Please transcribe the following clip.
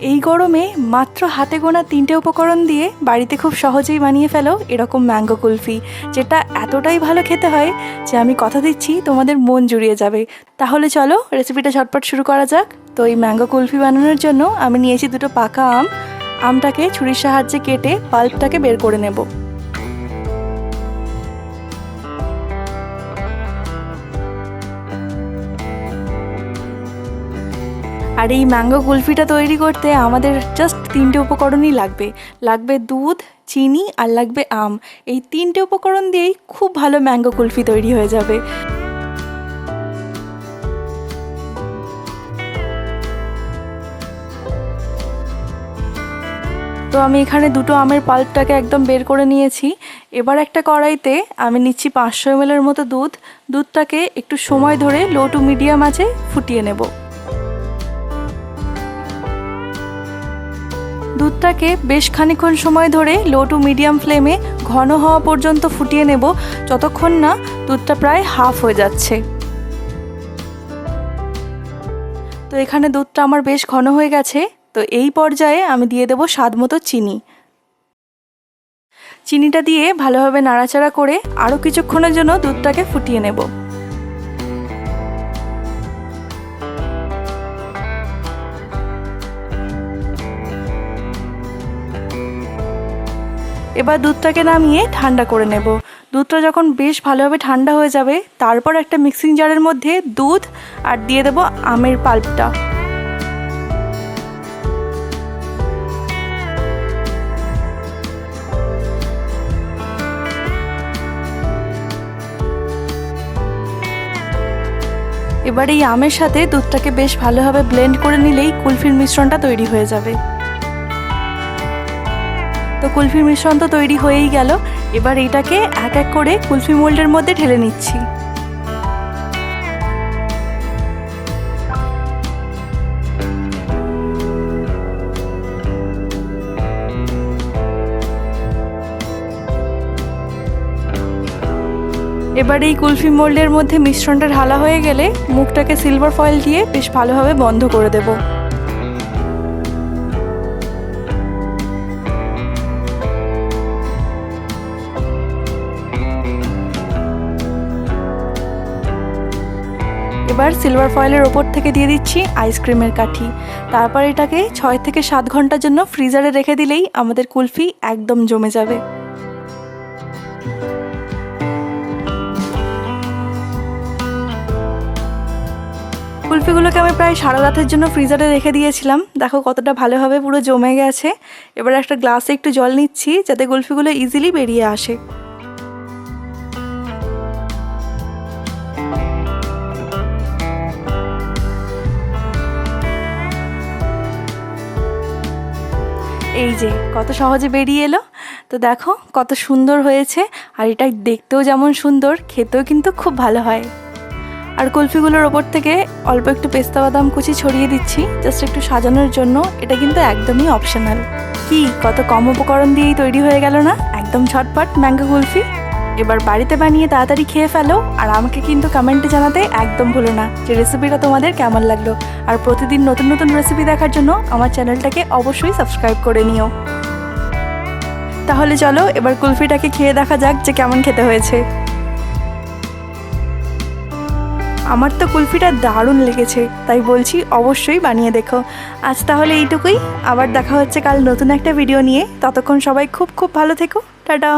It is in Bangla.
এই গরমে মাত্র হাতে গোনা তিনটে উপকরণ দিয়ে বাড়িতে খুব সহজেই বানিয়ে ফেলো এরকম ম্যাঙ্গো কুলফি, যেটা এতটাই ভালো খেতে হয় যে আমি কথা দিচ্ছি তোমাদের মন জুড়িয়ে যাবে। তাহলে চলো রেসিপিটা ঝটপট শুরু করা যাক। তো এই ম্যাঙ্গো কুলফি বানানোর জন্য আমি নিয়েছি দুটো পাকা আম। আমটাকে ছুরির সাহায্যে কেটে পাল্পটাকে বের করে নেব। আর এই ম্যাঙ্গো কুলফিটা তৈরি করতে আমাদের জাস্ট তিনটে উপকরণই লাগবে। লাগবে দুধ, চিনি আর লাগবে আম। এই তিনটে উপকরণ দিয়েই খুব ভালো ম্যাঙ্গো কুলফি তৈরি হয়ে যাবে। তো আমি এখানে দুটো আমের পাল্পটাকে একদম বের করে নিয়েছি। এবার একটা কড়াইতে আমি নিচ্ছি পাঁচশো এমএলের মতো দুধ। দুধটাকে একটু সময় ধরে লো টু মিডিয়াম আছে ফুটিয়ে নেব। দুধটাকে বেশ খানিক্ষণ সময় ধরে লো টু মিডিয়াম ফ্লেমে ঘন হওয়া পর্যন্ত ফুটিয়ে নেব, যতক্ষণ না দুধটা প্রায় হাফ হয়ে যাচ্ছে। তো এখানে দুধটা আমার বেশ ঘন হয়ে গেছে, তো এই পর্যায়ে আমি দিয়ে দেবো স্বাদ মতো চিনি। চিনিটা দিয়ে ভালোভাবে নাড়াচাড়া করে আরও কিছুক্ষণের জন্য দুধটাকে ফুটিয়ে নেব। এবার দুধটাকে নামিয়ে ঠান্ডা করে নেব। দুধটা যখন বেশ ভালোভাবে ঠান্ডা হয়ে যাবে, তারপর একটা মিক্সিং জারের মধ্যে দুধ আর দিয়ে দেব আমের পাল্পটা। এবার এই আমের সাথে দুধটাকে বেশ ভালোভাবে ব্লেন্ড করে নিলেই কুলফির মিশ্রণটা তৈরি হয়ে যাবে। তো কুলফির মিশ্রণ তো তৈরি হয়েই গেল। এবার এটাকে এক এক করে কুলফি মোল্ডের মধ্যে ঢেলে নিচ্ছি। এবার এই কুলফি মোল্ডের মধ্যে মিশ্রণটা ঢালা হয়ে গেলে মুখটাকে সিলভার ফয়েল দিয়ে বেশ ভালোভাবে বন্ধ করে দেবো। এবার সিলভার ফয়েলের ওপর থেকে দিয়ে দিচ্ছি আইসক্রিমের কাঠি। তারপর এটাকে ছয় থেকে সাত ঘণ্টার জন্য ফ্রিজারে রেখে দিলেই আমাদের কুলফি একদম জমে যাবে। কুলফিগুলোকে আমি প্রায় সারা রাতের জন্য ফ্রিজারে রেখে দিয়েছিলাম। দেখো কতটা ভালোভাবে পুরো জমে গেছে। এবার একটা গ্লাসে একটু জল নিচ্ছি যাতে কুলফিগুলো ইজিলি বেরিয়ে আসে। এই যে, কত সহজে বেরিয়ে এলো। তো দেখো, কত সুন্দর হয়েছে। আর এটা দেখতেও যেমন সুন্দর, খেতেও কিন্তু খুব ভালো হয়। আর কুলফিগুলোর ওপর থেকে অল্প একটু পেস্তা বাদাম কুচি ছড়িয়ে দিচ্ছি জাস্ট একটু সাজানোর জন্য। এটা কিন্তু একদমই অপশনাল কি, কত কম উপকরণ দিয়েই তৈরি হয়ে গেল না? একদম ঝটপট ম্যাঙ্গো কুলফি। এবার বাড়িতে বানিয়ে তাড়াতাড়ি খেয়ে ফেলো, আর আমাকে কিন্তু কমেন্টে জানাতে একদম ভুলো না যে রেসিপিটা তোমাদের কেমন লাগল। আর প্রতিদিন নতুন নতুন রেসিপি দেখার জন্য আমার চ্যানেলটাকে অবশ্যই সাবস্ক্রাইব করে নিও। তাহলে চলো, এবার কুলফিটাকে খেয়ে দেখা যাক যে কেমন খেতে হয়েছে। আমার তো কুলফিটা দারুণ লেগেছে, তাই বলছি অবশ্যই বানিয়ে দেখো। আজ তাহলে এইটুকুই, আবার দেখা হচ্ছে কাল নতুন একটা ভিডিও নিয়ে। ততক্ষণ সবাই খুব খুব ভালো থেকো, টাটা।